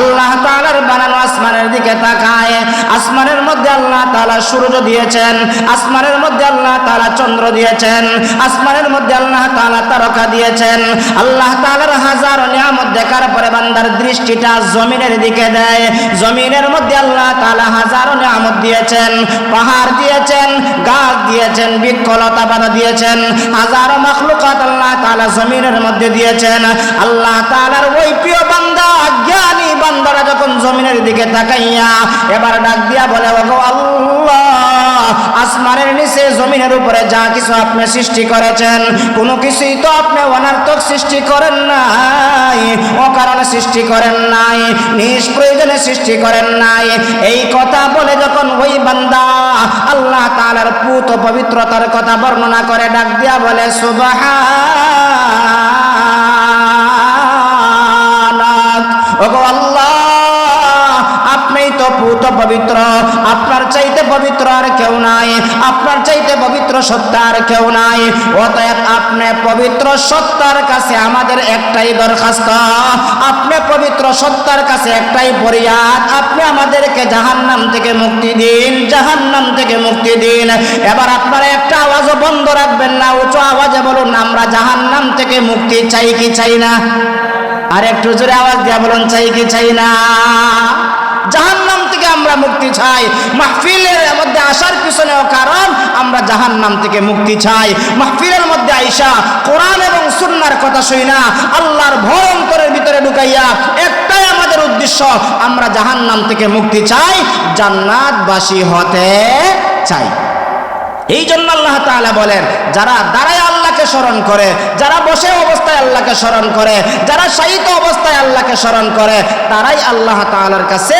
আল্লাহ তাআলার বানানো আসমানের দিকে তাকায়। আসমানের মধ্যে আল্লাহ তাআলা সূর্য দিয়েছেন, আসমানের মধ্যে আল্লাহ তাআলা চন্দ্র দিয়েছেন, আসমানের মধ্যে আল্লাহ তাআলা তারকা দিয়েছেন। আল্লাহ তাআলার হাজার নিয়ামত দেখার পরে বান্দার দৃষ্টিটা জমিনের দিকে দেয়। জমিনের মধ্যে আল্লাহ তালা হাজারো নিয়ামত দিয়েছেন, পাহাড় দিয়েছেন, গাছ দিয়েছেন, বৃক্ষলতা বাধা দিয়েছেন, হাজারো মাখলুকাত আল্লাহ তালা জমিনের মধ্যে দিয়েছেন। আল্লাহ তাআলার ওই প্রিয় বান্দা, জ্ঞানী বান্দারা যখন জমিনের দিকে তাকাইয়া এবার ডাক দিয়া বলে আসমানের নিচে জমিনের উপরে যা কিছু আপনি সৃষ্টি করেছেন, কোনো কিছুই তো আপনি অনার্থক সৃষ্টি করেন নাই, অকারণে সৃষ্টি করেন নাই, নিষ্প্রয়োজনে সৃষ্টি করেন নাই। এই কথা বলে যখন ওই বান্দা আল্লাহ তাআলার পুত পবিত্রতার কথা বর্ণনা করে, ডাক দিয়া বলে সুবহানাক ওগো আল্লাহ পুত পবিত্র। আপনার চাইতে পবিত্র আর কেউ নাই। আপনার চাইতে পবিত্র সত্তা আর কেউ নাই। অতএব আপনি পবিত্র সত্তার কাছে আমাদের একটাই দরখাস্ত। আপনি পবিত্র সত্তার কাছে একটাই ফরিয়াদ। আপনি আমাদেরকে জাহান্নাম থেকে মুক্তি দিন, জাহান্নাম থেকে মুক্তি দিন। এবার আপনারা একটা আওয়াজও বন্ধ রাখবেন না, উঁচু আওয়াজে বলুন, আমরা জাহান্নাম থেকে মুক্তি চাই কি চাই না? আর একটু জোরে আওয়াজ দিয়া বলুন, চাই কি চাই না? জাহান্নাম আমরা মুক্তি চাই। মাহফিলের মধ্যে আসার পিছনেও কারণ আমরা জাহান নাম থেকে মুক্তি চাই। মাহফিলের মধ্যে আইসা কোরআন এবং সুন্নার কথা শুই না। আল্লাহর ভয় অন্তরের ভিতরে ঢুকাইয়া একটাই আমাদের উদ্দেশ্য, আমরা জাহান নাম থেকে মুক্তি চাই, জান্নাতবাসী হতে চাই। এই জন্য আল্লাহ তাআলা বলেন, যারা দাঁড়ায় আল্লাহকে স্মরণ করে, যারা বসে অবস্থায় আল্লাহকে স্মরণ করে, যারা শায়িত অবস্থায় আল্লাহকে স্মরণ করে, তারাই আল্লাহ তাআলার কাছে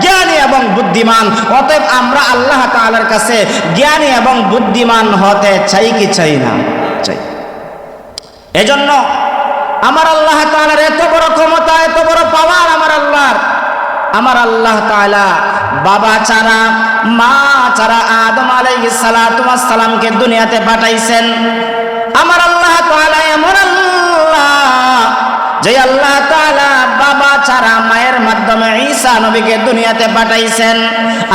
জ্ঞানী এবং বুদ্ধিমান। অতএব আমরা আল্লাহ তাআলার কাছে জ্ঞানী এবং বুদ্ধিমান হতে চাই কি চাই না? চাই। এজন্য আমার আল্লাহ তাআলার এত বড় ক্ষমতা, এত বড় পাওয়ার আমার আল্লাহর। আমার আল্লাহ তাআলা বাবা চারা মা চারা আদম আলাইহিস সালাতু সালামকে দুনিয়াতে পাঠাইছেন। আমার আল্লাহ তাআলা এমন আল্লাহ যে আল্লাহ তাআলা বাবা ছাড়া মায়ের মাধ্যমে ঈসা নবীকে দুনিয়াতে পাঠাইছেন।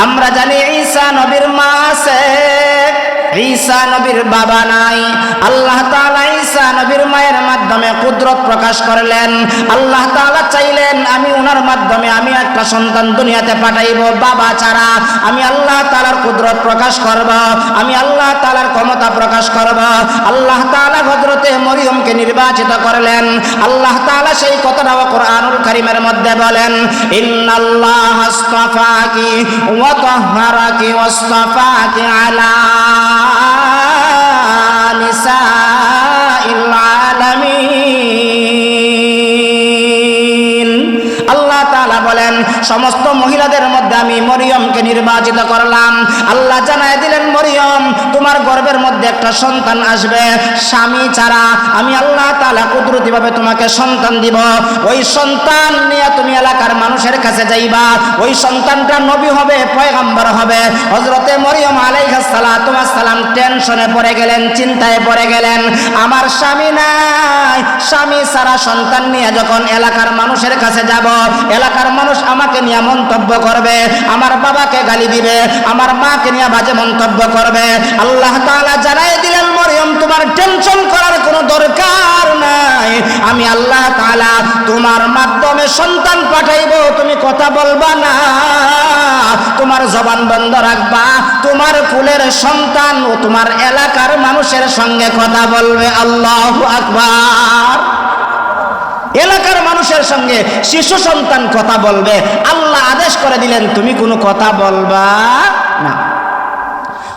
আমরা জানি ঈসা নবীর মা আছে। ঈসা নবীর বাবা নাই। আল্লাহ তাআলা ঈসা নবীর মায়ের মাধ্যমে কুদরত প্রকাশ করলেন। আল্লাহ তাআলা চাইলেন, আমি ওনার মাধ্যমে আমি একটা সন্তান দুনিয়াতে পাঠাইব, বাবা ছাড়া। আমি আল্লাহ তাআলার কুদরত প্রকাশ করব, আমি আল্লাহ তাআলার ক্ষমতা প্রকাশ করব। আল্লাহ তাআলা হযরতে মরিয়মকে নির্বাচিত করলেন। আল্লাহ তাআলা সেই কথাটাও কোরআনুল কারীমের মধ্যে বলেন, ইন্নাল্লাহ আসতাফাকি ওয়া তাহহারাকি ওয়াসতাফাকি আলা আল্লাহ বলেন, সমস্ত মহিলাদের মধ্যে আমি মরিয়মকে নির্বাচিত করলাম। আল্লাহ জানায় দিলেন, মরিয়ম, তোমার গর্বের মধ্যে একটা সন্তান আসবে। স্বামী ছাড়া আমি আল্লাহ তাআলা কুদরতিভাবে তোমাকে সন্তান দিব। ওই সন্তান নিয়ে তুমি এলাকার মানুষের কাছে যাইবা, ওই সন্তানটা নবী হবে, পয়গাম্বর হবে। হযরতে মরিয়ম সালাম টেনশনে পড়ে গেলেন, চিন্তায় পড়ে গেলেন। আমার স্বামী নাই, স্বামী সারা সন্তান নিয়ে যখন এলাকার মানুষের কাছে যাব, এলাকার মানুষ আমাকে নিয়ে মন্তব্য করবে, আমার বাবাকে গালি দিবে, আমার মাকে নিয়ে বাজে মন্তব্য করবে। আল্লাহ তাআলা জানাই দিলেন মরিয়ম তোমার টেনশন করার কোনো দরকার নাই। আমি আল্লাহ তাআলা তোমার মাধ্যমে সন্তান পাঠাইব, তুমি কথা বলবা না। তোমার জবান বন্ধ রাখবা। তোমার ফুলের সন্তান ও তোমার এলাকার মানুষের সঙ্গে কথা বলবে। আল্লাহ আকবার। এলাকার মানুষের সঙ্গে শিশু সন্তান কথা বলবে। আল্লাহ আদেশ করে দিলেন, তুমি কোনো কথা বলবা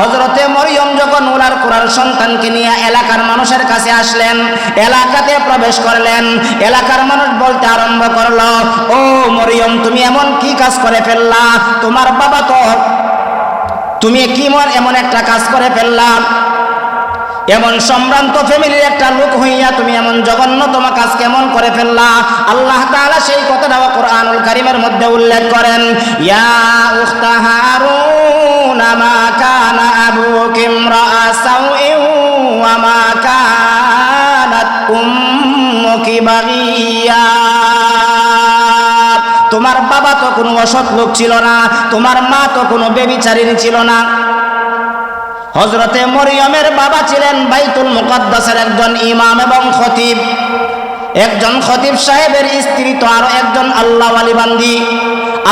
হজরতে মরিয়ম যখন উলার কুরার সন্তানকে নিয়ে এলাকার মানুষের কাছে আসলেন, এলাকাতে প্রবেশ করলেন, এলাকার মানুষ বলতে আরম্ভ করল, ও মরিয়ম, তুমি এমন কি কাজ করে ফেললা? তোমার বাবা তো তুমি কি মন এমন একটা কাজ করে ফেললাম এমন সম্ভ্রান্ত ফ্যামিলির একটা লোক হইয়া তুমি এমন জঘন্যতম কাজ কেমন করে ফেললা? আল্লাহ তাআলা সেই কথাটা কোরআনুল কারীমের মধ্যে উল্লেখ করেন, ইয়া উখতা হারুন কানা আবুকি ইমরাআ সাউইন ওয়া মা কানাত উম্মুকি বাগিয়া তোমার বাবা তো কোনো অসৎ লোক ছিল না, তোমার মা তো কোনো বেবিচারিণী ছিল না। হজরতে মরিয়মের বাবা ছিলেন বাইতুল মুকদ্দাসের একজন ইমাম এবং খতিব। একজন খতিব সাহেবের স্ত্রী তো আরও একজন আল্লাহওয়ালি বান্দি।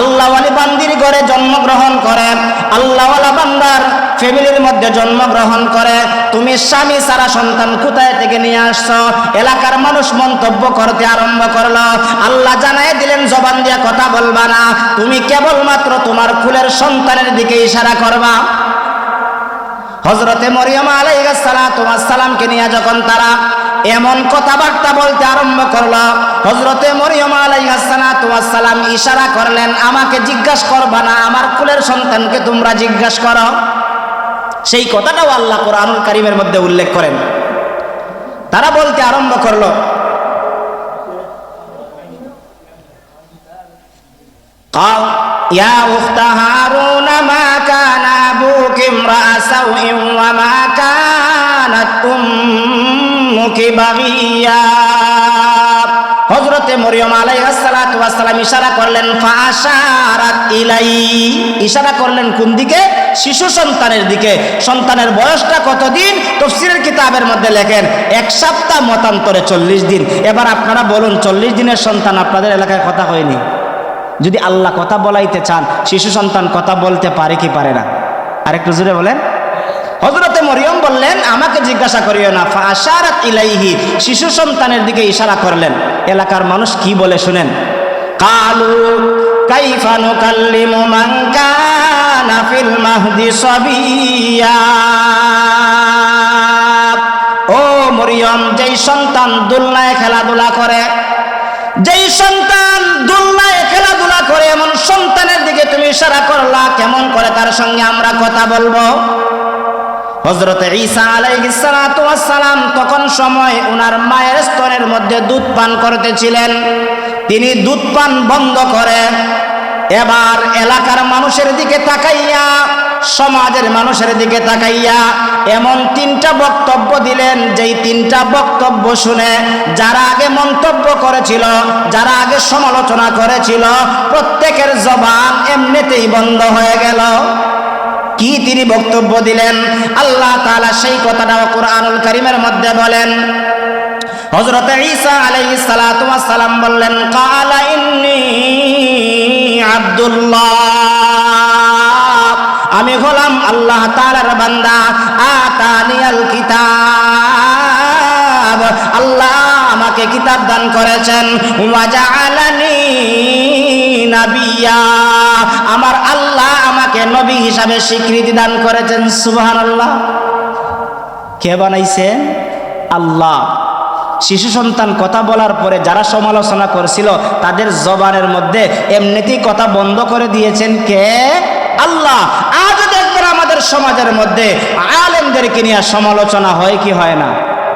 আল্লাহওয়ালি বান্দির ঘরে জন্মগ্রহণ করে, আল্লাহওয়ালা বান্দার ফ্যামিলির মধ্যে জন্মগ্রহণ করে। তুমি স্বামী সারা সন্তান কোথায় থেকে নিয়ে আসছো? এলাকার মানুষ মন্তব্য করতে আরম্ভ করল। আল্লাহ জানাই দিলেন, জবান দিয়ে কথা বলবা না। তুমি কেবলমাত্র তোমার কুলের সন্তানের দিকে ইশারা করবা। হজরতে মরিয়ম সালামকে নিয়ে যখন তারা এমন কথাবার্তা বলতে আরম্ভ করলো হজরতে মরিয়ম সালাম ইশারা করলেন আমাকে জিজ্ঞাসা করবা না আমার কুলের সন্তানকে তোমরা জিজ্ঞাসা করো সেই কথাটাও আল্লাহ কোরআনুল কারিমের মধ্যে উল্লেখ করেন তারা বলতে আরম্ভ করলো قال يا أخت هارون ما كان أبوك امرأ سوء وما كانت أمك কি বাগিয়া? হজরতে মরিয়ম আলাইসালাম ইশারা করলেন ইলাই। ইশারা করলেন, কোন দিকে? শিশু সন্তানের দিকে। সন্তানের বয়সটা কতদিন? তফসিরের কিতাবের মধ্যে লেখেন, এক সপ্তাহ মতান্তরে চল্লিশ দিন। এবার আপনারা বলুন, চল্লিশ দিনের সন্তান আপনাদের এলাকায় কথা হয়নি? যদি আল্লাহ কথা বলাইতে চান, শিশু সন্তান কথা বলতে পারে কি পারে না? আরেকটু জুড়ে বলেন। হজরতে মরিয়ম বললেন, আমাকে জিজ্ঞাসা করিও না। ফাশারাত ইলাইহি, শিশু সন্তানের দিকে ইশারা করলেন। এলাকার মানুষ কি বলে শুনেন? কালু কাইফা নুকাল্লিমু মান কানা ফিল মাহদি সাবিয়া। ও মরিয়ম, যেই সন্তান দুলনায় খেলাধুলা করে, যেই সন্তান দুলনায় খেলাধুলা করে, এমন সন্তানের দিকে তুমি ইশারা করলা, কেমন করে তার সঙ্গে আমরা কথা বলব? হজরত ঈসা আলাইসালাম তখন সময় ওনার মায়ের স্তনের মধ্যে দুধ পান করতেছিলেন। তিনি দুধ পান বন্ধ করে, এবার এলাকার মানুষের দিকে তাকাইয়া, সমাজের মানুষের দিকে তাকাইয়া এমন তিনটা বক্তব্য দিলেন, যেই তিনটা বক্তব্য শুনে যারা আগে মন্তব্য করেছিল, যারা আগে সমালোচনা করেছিল, প্রত্যেকের জবান এমনিতেই বন্ধ হয়ে গেল। কি তিনি বক্তব্য দিলেন? আল্লাহ তাআলা সেই কথাটা কোরআনুল কারীমের মধ্যে বলেন। হযরত ঈসা আলাইহিস সালাতু সালাম বললেন, কালা ইন্নী আব্দুল্লাহ। আমি হলাম আল্লাহ তাআলার বান্দা। আতানিয়াল কিতাব। আল্লাহ আমাকে কিতাব দান করেছেন। ওয়াজআলানি নাবিয়া নবী হিসাবে স্বীকৃতি দান করেছেন, সুবহানাল্লাহ। কে বানাইছেন আল্লাহ। শিশু সন্তান কথা বলার পরে যারা সমালোচনা করছিল, তাদের জবানের মধ্যে এমনিতেই কথা বন্ধ করে দিয়েছেন কে? আল্লাহ। আজ দেখবেন আমাদের সমাজের মধ্যে আলেমদেরকে নিয়ে সমালোচনা হয় কি হয় না?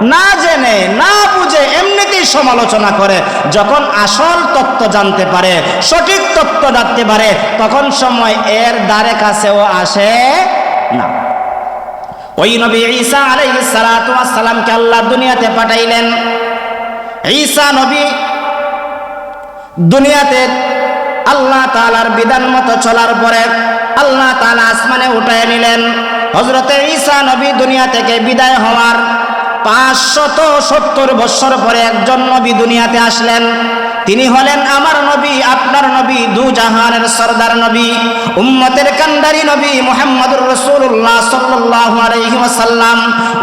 না জেনে, না বুঝে এমনিতেই সমালোচনা করে, যখন আসল তত্ত্ব জানতে পারে, সঠিক তত্ত্ব জানতে পারে, তখন সময় এর দ্বারে কাছেও আসে না। ওই নবী ঈসা আলাইহিস সালাতু ওয়াস সালামকে আল্লাহ দুনিয়াতে পাঠাইলেন। ঈসা নবী দুনিয়াতে আল্লাহ তাআলার বিধান মতো চলার পরে আল্লাহ তাআলা আসমানে উঠায় নিলেন। হযরতে ঈসা নবী দুনিয়া থেকে বিদায় হওয়ার পাঁচশত সত্তর বৎসর পরে একজন নবী দুনিয়াতে আসলেন। তিনি হলেন আমার নবী, আপনার নবী, দু জাহানের সর্দার নবী, উম্মতের কান্দারি নবী মুহাম্মদুর রাসূলুল্লাহ সাল্লাল্লাহু আলাইহি ওয়াসাল্লাম।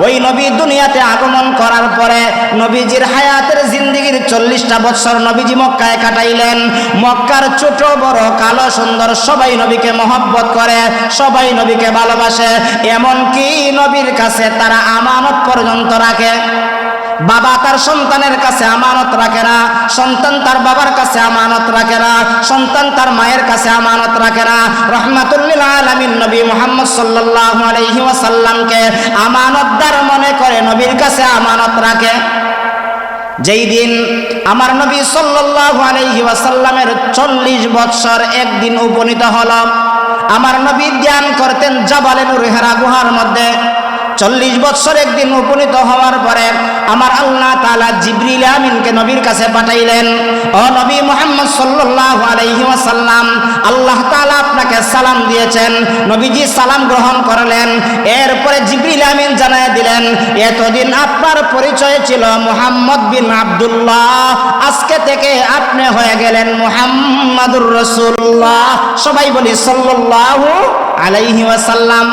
ওই নবী দুনিয়াতে আগমন করার পরে নবীজির হায়াতের জিন্দেগীর চল্লিশটা বছর নবীজি মক্কায় কাটাইলেন। মক্কার ছোট, বড়, কালো, সুন্দর সবাই নবীকে মহব্বত করে, সবাই নবীকে ভালোবাসে। এমনকি নবীর কাছে তারা আমানত পর্যন্ত রাখে। বাবা তার সন্তানের কাছে আমানত রাখে না, সন্তান তার বাবার কাছে আমানত রাখে না, সন্তান তার মায়ের কাছে আমানত রাখে না। রহমাতুল্লিল আলামিন নবী মুহাম্মদ ওয়াসাল্লামকে আমানতদার মনে করে নবীর কাছে আমানত রাখে। যেই দিন আমার নবী সাল্লাল্লাহু আলাইহি ওয়াসাল্লামের চল্লিশ বৎসর একদিন উপনীত হল আমার নবী ধ্যান করতেন জাবালে নূর হেরা গুহার মধ্যে। চল্লিশ বৎসর একদিন উপনীত হওয়ার পরে আমার আল্লাহ তাআলা জিবরিল আমিনকে নবীর কাছে পাঠাইলেন, ও নবী মুহাম্মদ সাল্লাল্লাহু আলাইহি ওয়াসাল্লাম, আল্লাহ তাআলা আপনাকে সালাম দিয়েছেন, নবীজি সালাম গ্রহণ করলেন, এরপরে জিবরিল আমিন জানায় দিলেন, এতদিন আপনার পরিচয় ছিল মোহাম্মদ বিন আবদুল্লাহ, আজকে থেকে আপনি হয়ে গেলেন মুহাম্মাদুর রাসূলুল্লাহ। সবাই বলি, সাল্লাল্লাহু আলাইহি ওয়াসাল্লাম।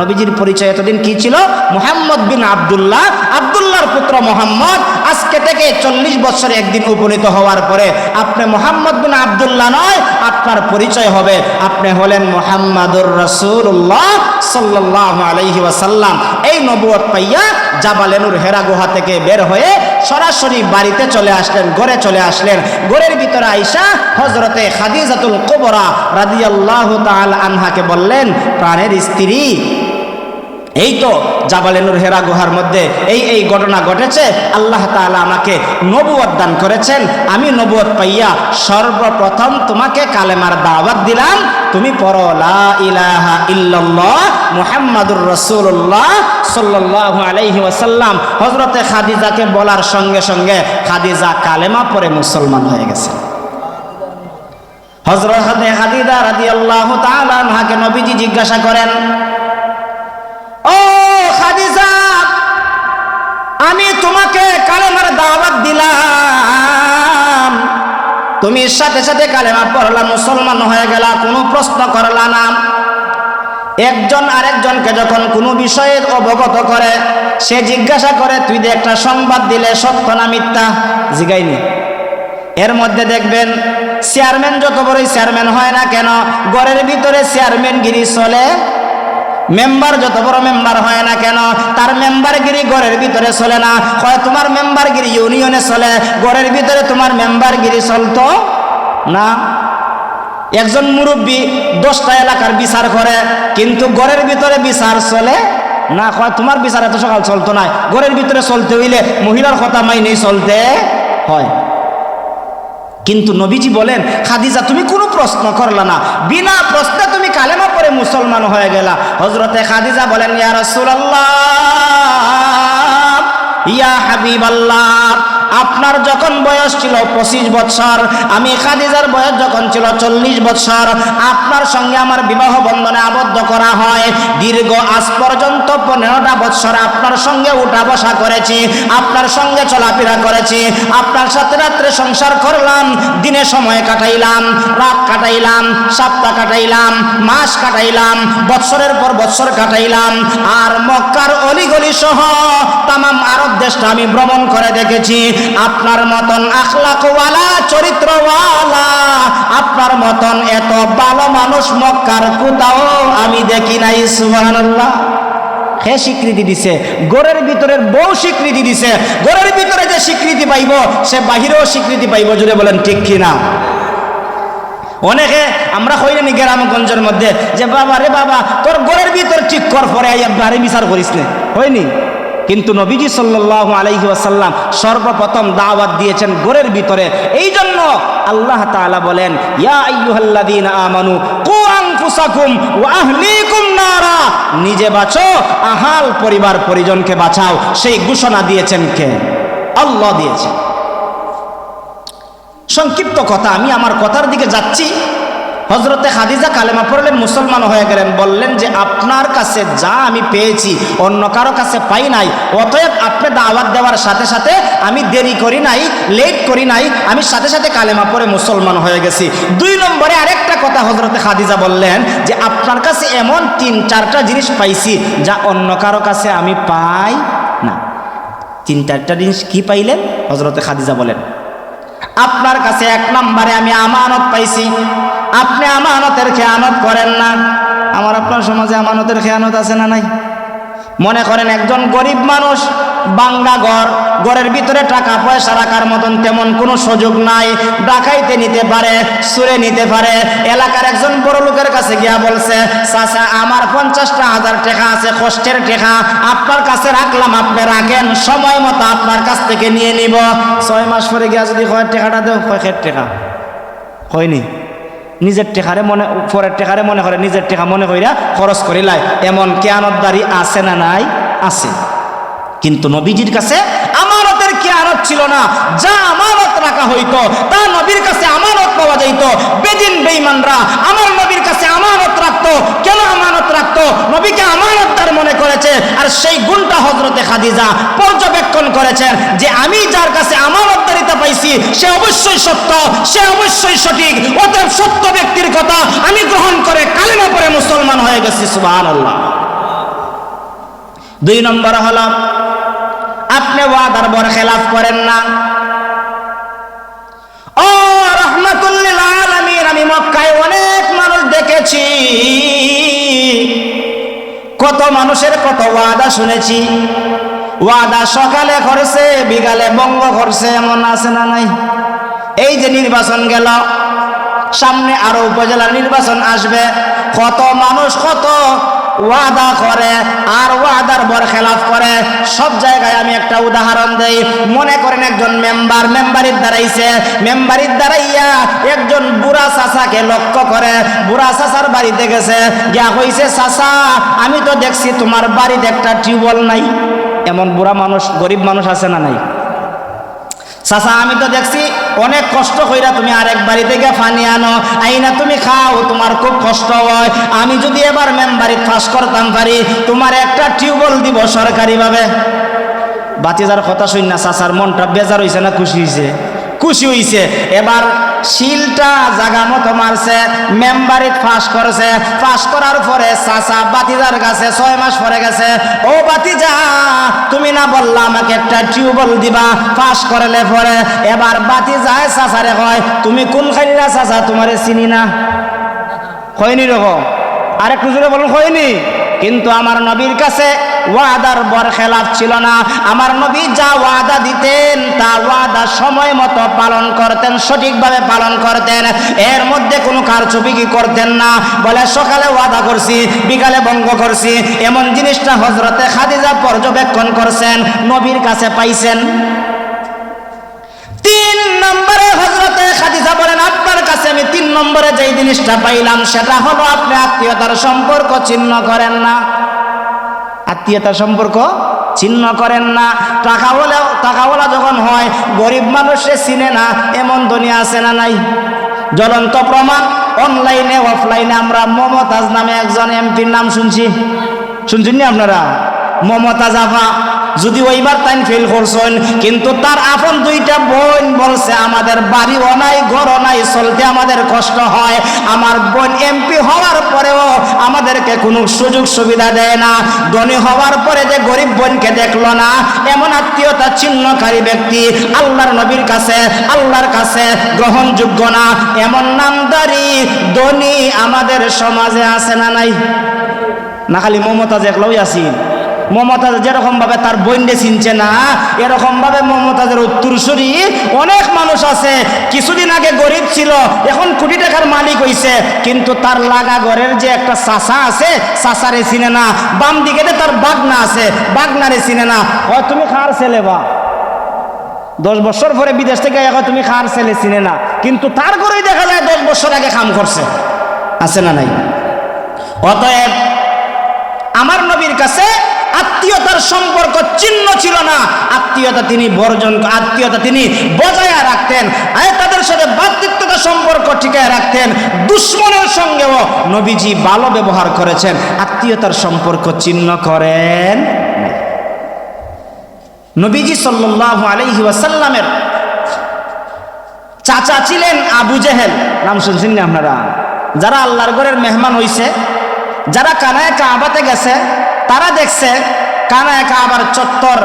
নবীজির পরিচয় এতদিন কি ছিল? মোহাম্মদ বিন আব্দুল্লাহ। আব্দুল্লাহর পুত্র মোহাম্মদ আজকে থেকে চল্লিশ বছরে একদিন উপনীত হওয়ার পরে আপনি মোহাম্মদ বিন আব্দুল্লাহ নয়, আপনার পরিচয় হবে। আপনি হলেন মোহাম্মদুর রসুল্লাহ সাল্লাহ আলহি ওয়াসাল্লাম। এই নবুয়ত পাইয়া জাবালেনুর হেরা গুহা থেকে বের হয়ে সরাসরি বাড়িতে চলে আসলেন, ঘরে চলে আসলেন। ঘরের ভিতরে আইসা হজরতে খাদিজাতুল কোবরা রাদিয়াল্লাহু তাআলা আনহাকে বললেন, প্রাণের স্ত্রী এই তো জাবালেনুর হেরা গুহার মধ্যে এই এই ঘটনা ঘটেছে। আল্লাহ তাআলা আমাকে নবুয়ত দান করেছেন। আমি নবুয়ত পাইয়া সর্বপ্রথম তোমাকে কালেমার দাওয়াত দিলাম। তুমি পড়ো, লা ইলাহা ইল্লাল্লাহ মুহাম্মাদুর রাসূলুল্লাহ সাল্লাল্লাহু আলাইহি ওয়াসাল্লাম। হযরতে খাদিজাকে বলার সঙ্গে সঙ্গে খাদিজা কালেমা পড়ে মুসলমান হয়ে গেছে। হযরত খাদিজা রাদিয়াল্লাহু তাআলা নবীজি জিজ্ঞাসা করেন ও খাদিজা, আমি তোমাকে কালেমার দাওয়াত দিলাম। তুমি সাথে সাথে কালেমা পড়লা, মুসলমান হয়ে গেলা, কোনো প্রশ্ন করলা না। একজন আরেকজনকে যখন কোনো বিষয়ে অবগত করে, সে জিজ্ঞাসা করে, তুই যে একটা সংবাদ দিলে সত্য না মিথ্যা? জিগাইনি এর মধ্যে দেখবেন, চেয়ারম্যান যত বড়ই চেয়ারম্যান হয় না কেন, ঘরের ভিতরে চেয়ারম্যানগিরি চলে মেম্বার যত বড় মেম্বার হয় না কেন, তার মেম্বারগিরি ঘরের ভিতরে চলে না। হয় তোমার মেম্বারগিরি ইউনিয়নে চলে, ঘরের ভিতরে তোমার মেম্বারগিরি চলতো না। একজন মুরব্বী দশটা এলাকার বিচার করে, কিন্তু ঘরের ভিতরে বিচার চলে না। কয় তোমার বিচার এত সকাল চলতো না ঘরের ভিতরে চলতে হইলে মহিলার কথা মাইনেই চলতে হয়। কিন্তু নবীজি বলেন, খাদিজা, তুমি কোনো প্রশ্ন করলা না। বিনা প্রশ্নে তুমি কালেমা পরে মুসলমান হয়ে গেলা। হজরতে খাদিজা বলেন, ইয়া রসুল্লাহ ইয়া হাবিবাল্লাহ আপনার যখন বয়স ছিল পঁচিশ বছর আমি খাদিজার বয়স যখন ছিল চল্লিশ বছর আপনার সঙ্গে আমার বিবাহ বন্ধনে আবদ্ধ করা হয়। দীর্ঘ আজ পর্যন্ত পনেরোটা বছর আপনার সঙ্গে উঠা বসা করেছি, আপনার সঙ্গে চলাফেরা করেছি, আপনার সাথে রাত্রে সংসার করলাম, দিনে সময় কাটাইলাম, রাত কাটাইলাম, সপ্তাহ কাটাইলাম, মাস কাটাইলাম, বৎসরের পর বৎসর কাটাইলাম, আর মক্কার অলিগলি সহ তামাম আরব দেশটা আমি ভ্রমণ করে দেখেছি। আপনার মতন আখলাকওয়ালা চরিত্রওয়ালা, আপনার মতন এত ভালো মানুষ মক্কার কোথাও আমি দেখি নাই, সুবহানাল্লাহ। হে স্বীকৃতি দিছে, গোরের ভিতরের বউ স্বীকৃতি দিছে, গোরের ভিতরে যে স্বীকৃতি পাইব, সে বাহিরেও স্বীকৃতি পাইব জুড়ে বলেন ঠিক কিনা? অনেকে আমরা হইনি গ্রামগঞ্জের মধ্যে যে, বাবা রে বাবা, তোর গোরের ভিতর ঠিক কর, পরে আইয়া বাড়ি বিচার করিস না। হয়নি? কিন্তু নবীজি সাল্লাল্লাহু আলাইহি ওয়াসাল্লাম সর্বপ্রথম দাওয়াত দিয়েছেন গোরের ভিতরে। এই জন্য আল্লাহ তাআলা বলেন, ইয়া আইয়ুহাল্লাযীনা আমানু, কু আনফুসাকুম ওয়া আহলিকুম নারা। নিজে বাঁচো, আহাল পরিবার পরিজনকে বাঁচাও। সেই ঘোষণা দিয়েছেন কে? আল্লাহ দিয়েছেন। সংক্ষিপ্ত কথা, আমি আমার কথার দিকে যাচ্ছি। হজরতে খাদিজা কালেমা পড়লেন মুসলমান হয়ে গেলেন। বললেন যে, আপনার কাছে যা আমি পেয়েছি, অন্য কারও কাছে পাই নাই। অতএব আপনি দাওয়াত দেওয়ার সাথে সাথে আমি দেরি করি নাই, লেট করি নাই, আমি সাথে সাথে কালেমা পড়ে মুসলমান হয়ে গেছি। দুই নম্বরে আরেকটা কথা হজরতে খাদিজা বললেন যে, আপনার কাছে এমন তিন, চারটা জিনিস পাইছি, যা অন্য কারও কাছে আমি পাই না। তিন, চারটা জিনিস কি পাইলেন? হজরতে খাদিজা বলেন, আপনার কাছে এক নম্বরে আমি আমানত পাইছি। আপনি আমানতের খেয়ানত করেন না। আমার আপনার সমাজে আমানতের খেয়ানত আছে না নাই? মনে করেন একজন গরিব মানুষ বাঙ্গা ঘর, ঘরের ভিতরে টাকা পয়সা রাখার মতন তেমন কোনো সুযোগ নাই। ডাকাইতে নিতে পারে, সুরে নিতে পারে। এলাকার একজন বড় লোকের কাছে গিয়া বলছে, চাচা, আমার পঞ্চাশটা হাজার টাকা আছে, কষ্টের টাকা। আপনার কাছে রাখলাম, আপনি রাখেন। সময় মতো আপনার কাছ থেকে নিয়ে নিব। ছয় মাস পরে গিয়া যদি কয়েক টাকাটা দেও কয়েক টাকা? হয়নি নিজের টেকারে মনে, পরের টেকারে মনে করে নিজের টেকা মনে কইরা খরচ করিলাই এমন কেয়ানতদারি আছে না নাই? আছে। কিন্তু নবীজির কাছে আমানতের কেয়ানত ছিল না। যা আমানত রাখা হইত, তা নবীর কাছে আমানত পাওয়া যাইত। বেদিন বেঈমানরা আমার নবীর কাছে আমানত রাখতো। কেন আমানত রাখতো? নবীকে আমানতদার মনে করেছে। আর সেই গুণটা হজরতে খাদিজা পর্যবেক্ষণ করেছেন যে আমি যার কাছে আমানতদারিতা পাইছি, সে অবশ্যই সত্য, সে অবশ্যই সঠিক। অতএব সত্য ব্যক্তির কথা আমি গ্রহণ করে কালিমা পরে মুসলমান হয়ে গেছি, সুবহানাল্লাহ। দুই নম্বর হলো, আপনি ওয়াদার বর খেলাফ করেন না। ও রহমাতুল্লিল আলামিন, আমি মক্কায় অনেক মানুষ দেখেছি। কত মানুষের কত ওয়াদা শুনেছি। ওয়াদা সকালে করছে বিকালে বঙ্গ করছে এমন আছে না নাই? এই যে নির্বাচন গেল, সামনে আরও উপজেলার নির্বাচন আসবে, কত মানুষ কত ওয়াদা করে আর ওয়াদার বর খেলাফ করে। সব জায়গায় আমি একটা উদাহরণ দেই, মনে করেন একজন মেম্বার, মেম্বারির দাঁড়াইছে মেম্বারির দাঁড়াইয়া একজন বুড়া চাচাকে লক্ষ্য করে, বুড়া চাচার বাড়িতে গেছে যা হইছে চাচা, আমি তো দেখছি তোমার বাড়িতে একটা টিউবওয়েল নাই। এমন বুড়া মানুষ, গরিব মানুষ আছে না নাই? চাচা, আমি তো দেখছি অনেক কষ্ট হইরা তুমি আরেক বাড়ি থেকে ফানি আনো। আইনা তুমি খাও, তোমার খুব কষ্ট হয়। আমি যদি এবার মেম্বারি ফাঁস করতাম পারি, তোমার একটা টিউবওয়েল দিব সরকারিভাবে। বাতিজার কথা শুন না, চাচার মনটা বেজার হইছে না, খুশি হইছে? খুশি হইছে। এবার শিলটা জাগা মতো মারছে, মেম্বারিত ফাঁস করেছে। ফাঁস করার পরে চাচা বাতিজার কাছে ছয় মাস পরে গেছে, ও বাতিজা, তুমি না বললা আমাকে একটা টিউবওয়েল দিবা? ফাঁস করলে পরে এবার বাতি যায় চাচারে কয়, তুমি কোন খাইলা চাচা, তোমারে চিনি না? হয়নি রকম। আরেকটু জোরে বলুন, হয়নি? কিন্তু আমার নবীর কাছে ওয়াদার বর খেলাফ ছিল না। আমার নবী যা ওয়াদা দিতেন, তা ওয়াদা সময় মতো পালন করতেন, সঠিকভাবে পালন করতেন। এর মধ্যে কোনো কারচুপি কি করতেন না। বলে, সকালে ওয়াদা করছি, বিকালে ভঙ্গ করছি। এমন জিনিসটা হজরতে খাদিজা পর্যবেক্ষণ করছেন, নবীর কাছে পাইছেন। তিন নম্বরে হজরতে খাদিজা বলেন আপনার কাছে আমি তিন নম্বরে যেই জিনিসটা পাইলাম, সেটা হলো আপনি আত্মীয়তার সম্পর্ক চিহ্ন করেন না। আত্মীয়তার সম্পর্ক চিহ্ন করেন না। টাকা বলেও টাকাওয়ালা যখন হয়, গরিব মানুষে চিনে না, এমন দুনিয়া আছে না নাই? জ্বলন্ত প্রমাণ অনলাইনে অফলাইনে আমরা মমতাজ নামে একজন এমপির নাম শুনছি। শুনছেন নি আপনারা? মমতাজ আফা। যদি ওইবার তাই ফেল করছেন, কিন্তু তার আপন দুইটা বোন বলছে, আমাদের বাড়িও নাই, ঘরও নাই, চলতে আমাদের কষ্ট হয়। আমার বোন এমপি হওয়ার পরেও আমাদেরকে কোনো সুযোগ সুবিধা দেয় না। ধনী হওয়ার পরে যে গরিব বোনকে দেখল না, এমন আত্মীয়তা চিহ্নকারী ব্যক্তি, আল্লাহর নবীর কাছে, আল্লাহর কাছে গ্রহণযোগ্য না। এমন নামদারি ধনী আমাদের সমাজে আছে না নাই? না খালি মমতাজ একলাই আছি মমতাজ যেরকম ভাবে তার বইন্ডে চিনছে না এরকম ভাবে মমতাজের উত্তরসূরি অনেক মানুষ আছে। কিছুদিন আগে গরিব ছিল, এখন কোটি টাকার মালিক হইছে, কিন্তু তার লাগা ঘরের যে একটা চাষা আছে চাষারে চিনে না। বাম দিকে তার বাগনা আছে, বাগনারে চিনে না। ও তুমি খার ছেলে বা? দশ বছর পরে বিদেশ থেকে এখন তুমি খার ছেলে? চিনে না। কিন্তু তার ঘরেই দেখা যায় দশ বছর আগে কাম করছে। আছে না নাই? অতএব, আমার নবীর কাছে আত্মীয়তার সম্পর্ক চিহ্ন ছিল না। আত্মীয়তা তিনি বর্জন, আত্মীয়তা তিনি বজায় রাখতেন। আর তাদের সাথে ভাতৃত্বতা সম্পর্ক টিকায় রাখতেন। দুশ্মনের সঙ্গেও নবীজি ভালো ব্যবহার করেছেন। আত্মীয়তার সম্পর্ক চিহ্ন করেন। নবীজি সাল্লাল্লাহু আলাইহি ওয়াসাল্লামের চাচা ছিলেন আবু জেহেল। নাম শুনছেন না আপনারা? যারা আল্লাহর ঘরের মেহমান হইছে যারা কানায় কাবাতে গেছে, তারা দেখছে কানায় কাবার চত্বর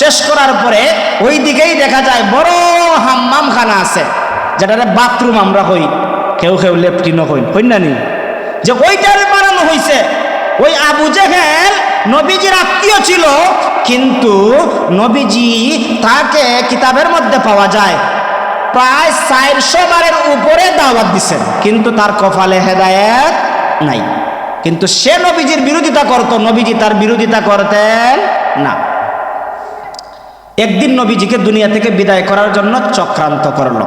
শেষ করার পরে ওই দিকেই দেখা যায় বড় হাম্মাম খানা আছে, যেটারে বাথরুম আমরা হই কেউ কেউ লেফটিনও হই হই না নি? যে ওইটারে বানানো হইছে। ওই আবু জেহেল নবীজির আত্মীয় ছিল, কিন্তু নবীজি তাকে কিতাবের মধ্যে পাওয়া যায়। প্রায় চারশো বারের উপরে দাওয়াত দিচ্ছেন কিন্তু তার কপালে হেদায়েত নাই। কিন্তু সে নবীজির বিরোধিতা করত, নবীজি তার বিরোধিতা করতেন না। একদিন নবীজিকে দুনিয়া থেকে বিদায় করার জন্য চক্রান্ত করল,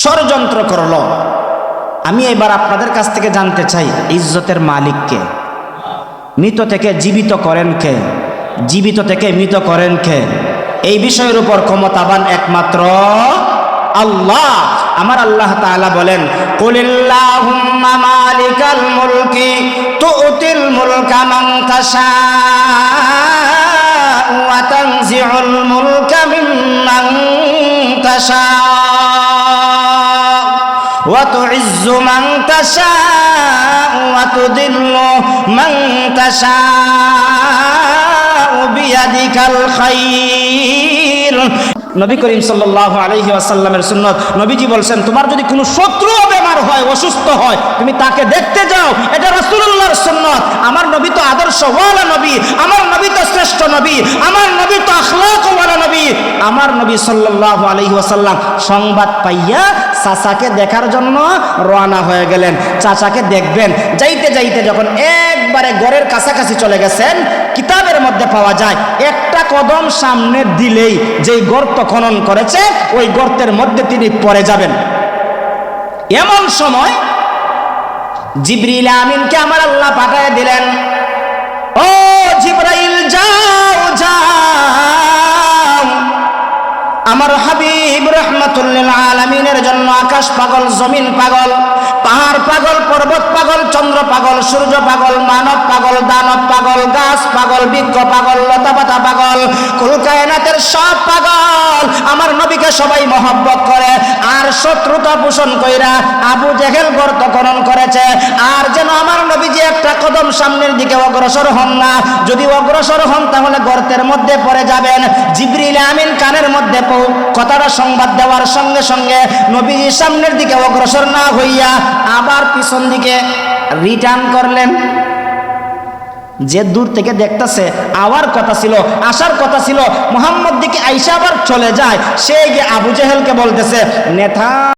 ষড়যন্ত্র করল। আমি এবার আপনাদের কাছ থেকে জানতে চাই, ইজ্জতের মালিককে মৃত থেকে জীবিত করেন কে? জীবিত থেকে মৃত করেন কে? এই বিষয়ের উপর ক্ষমতাবান একমাত্র আল্লাহ। আমার আল্লাহ তাআলা বলেন, কুলিল্লাহুম্মা মালিকাল মুলকি, তুতিল মুলকা মান ওয়া তানজিউল মুলকা মিম্মান তাশা ওয়া তুইজ্জু মান তাশা ওয়া তুদিল্লু মান তাশা বিয়াদিকাল খাইর। নবী করিম সাল্লাহ আলহি আসাল্লামের সুন্নত। নবীজি বলছেন, তোমার যদি কোনো শত্রু বেমার হয়, অসুস্থ হয়, তুমি তাকে দেখতে যাও, এটা রসুল্লাহর সুন্নত। আমার নবী তো আদর্শওয়ালা নবী, আমার নবী তো শ্রেষ্ঠ নবী, আমার নবী তো আখলাকওয়ালা নবী। আমার নবী সাল্লাহ আলহি আসাল্লাম সংবাদ পাইয়া চাচাকে দেখার জন্য রওনা হয়ে গেলেন। চাচাকে দেখবেন, যাইতে যাইতে যখন একবারে গড়ের কাছাকাছি চলে গেছেন কিতাবের মধ্যে পাওয়া যায়। একটা কদম সামনে দিলেই যেই গর্ত খনন করেছে, ওই গর্তের মধ্যে তিনি পড়ে যাবেন। এমন সময় জিবরিল আমিনকে আমার আল্লাহ পাঠায় দিলেন, ও জিব্রাইল, যাও যাও। আমার হাবিব রহমাতুল্লিল আলমিনের জন্য আকাশ পাগল, জমিন পাগল, পাহাড় পাগল পাগল চন্দ্র পাগল, সূর্য পাগল, মানব পাগল, দানব পাগল, গাছ পাগল, বৃক্ষ পাগল লতাপাতা পাগল কুলকায়নাতের সব পাগল। আমার নবীকে সবাই মহব্বত করে, আর শত্রুতা পোষণ কইরা আবু জেহেল গর্ত খনন করেছে। আর যেন আমার নবীজি একটা কদম সামনের দিকে অগ্রসর হন না, যদি অগ্রসর হন তাহলে গর্তের মধ্যে পড়ে যাবেন। জিবরিল আমিন কানের মধ্যে কথাটা সংবাদ দেওয়ার সঙ্গে সঙ্গে নবীজি সামনের দিকে অগ্রসর না হইয়া আবার পিছন দিকে রিটার্ন করলেন। যে দূর থেকে দেখতেছে, আওয়ার কথা ছিল, আসার কথা ছিল, মোহাম্মদ দিকে আইসা আবার চলে যায়, সে গিয়ে আবু জেহেলকে বলতেছে নেতা